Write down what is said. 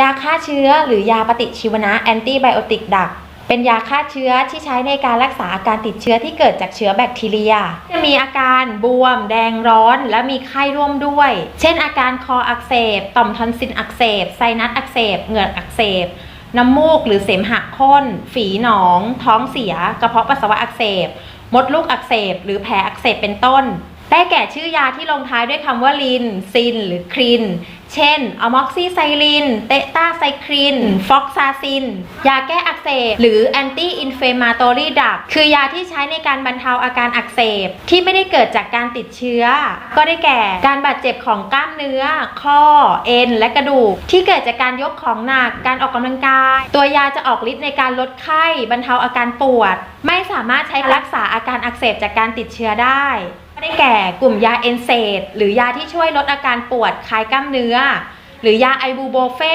ยาฆ่าเชื้อหรือยาปฏิชีวนะแอนติไบโอติกดัก เป็นยาฆ่าเชื้อที่ใช้ในการรักษาอาการติดเชื้อที่เกิดจากเชื้อแบคทีเรีย จะมีอาการบวม แดงร้อน และมีไข้ร่วมด้วย เช่น อาการคออักเสบ ต่อมทอนซิลอักเสบ ไซนัสอักเสบ เหงือกอักเสบ น้ำมูกหรือเสมหะข้น ฝีหนอง ท้องเสีย กระเพาะปัสสาวะอักเสบ มดลูกอักเสบ หรือแผลอักเสบเป็นต้นได้แก่ชื่อยาที่ลงท้ายด้วยคำว่าลิน ซิน หรือคริน เช่นอะม็อกซิไซลิน เตต้าไซคริน ฟอกซาซิน ยาแก้อักเสบ หรือแอนตี้อินเฟมาตอรี่ดักคือยาที่ใช้ในการบรรเทาอาการอักเสบ ที่ไม่ได้เกิดจากการติดเชื้อ ก็ได้แก่การบาดเจ็บของกล้ามเนื้อ ข้อ เอ็น และกระดูก ที่เกิดจากการยกของหนัก การออกกำลังกาย ตัวยาจะออกฤทธิ์ในการลดไข้ บรรเทาอาการปวด ไม่สามารถใช้รักษาอาการอักเสบจากการติดเชื้อได้ ได้แก่กลุ่มยาเอนเซดหรือยาที่ช่วยลดอาการปวดคลายกล้ามเนื้อ หรือยาไอบูโบเฟน